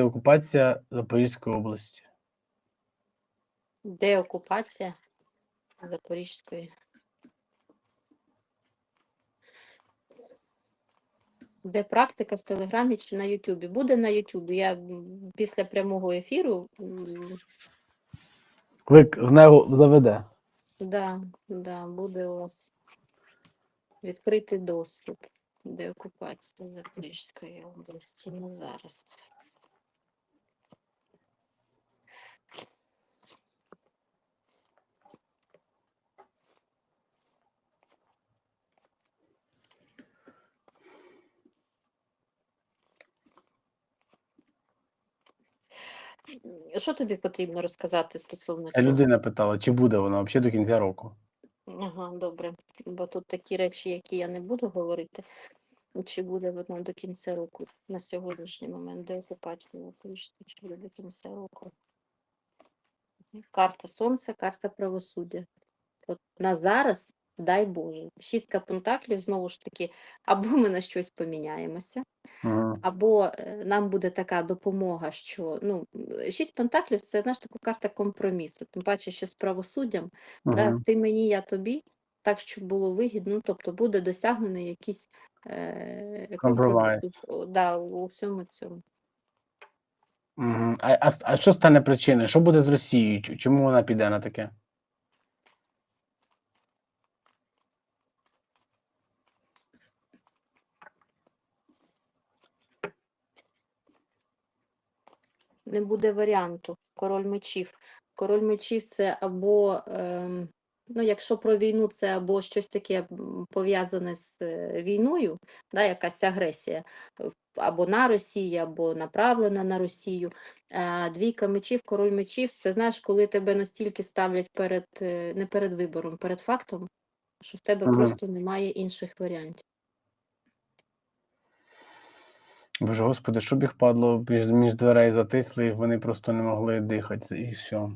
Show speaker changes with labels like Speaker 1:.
Speaker 1: деокупація Запорізької області.
Speaker 2: Деокупація Запорізької. Де практика в Телеграмі чи на Ютубі? Буде на Ютубі. Я після прямого ефіру. м,
Speaker 1: Ви книгу заведе.
Speaker 2: Да, да, буде у вас відкритий доступ. Деокупація Запорізької області на зараз. Що тобі потрібно розказати стосовно цього?
Speaker 1: людина питала, чи буде вона взагалі до кінця року.
Speaker 2: Ага, добре. Бо тут такі речі, які я не буду говорити, чи буде воно до кінця року на сьогоднішній момент, де окупація чи буде до кінця року. Карта Сонця, карта правосуддя. От на зараз, дай Боже, шістка пентаклів, знову ж таки, або ми на щось поміняємося, або е, нам буде така допомога, що ну, шість пентаклів це знаєш, така карта компромісу. Тим паче, що з правосуддям, да,
Speaker 1: Угу.
Speaker 2: ти мені, я тобі, так, щоб було вигідно, ну, тобто буде досягнений якийсь е, компроміс да, у всьому цьому.
Speaker 1: А, а, а що стане причиною? Що буде з Росією? Чому вона піде на таке?
Speaker 2: Не буде варіанту. Король мечів. Король мечів це або, ем, ну, якщо про війну, це або щось таке пов'язане з е, війною, да, якась агресія, або на Росію, або направлена на Росію. Е, Двійка мечів, король мечів це знаєш, коли тебе настільки ставлять перед е, не перед вибором, перед фактом, що в тебе
Speaker 1: Мгм.
Speaker 2: просто немає інших варіантів.
Speaker 1: Боже господи, щоб їх падло між дверей затисли, і вони просто не могли дихати, і все.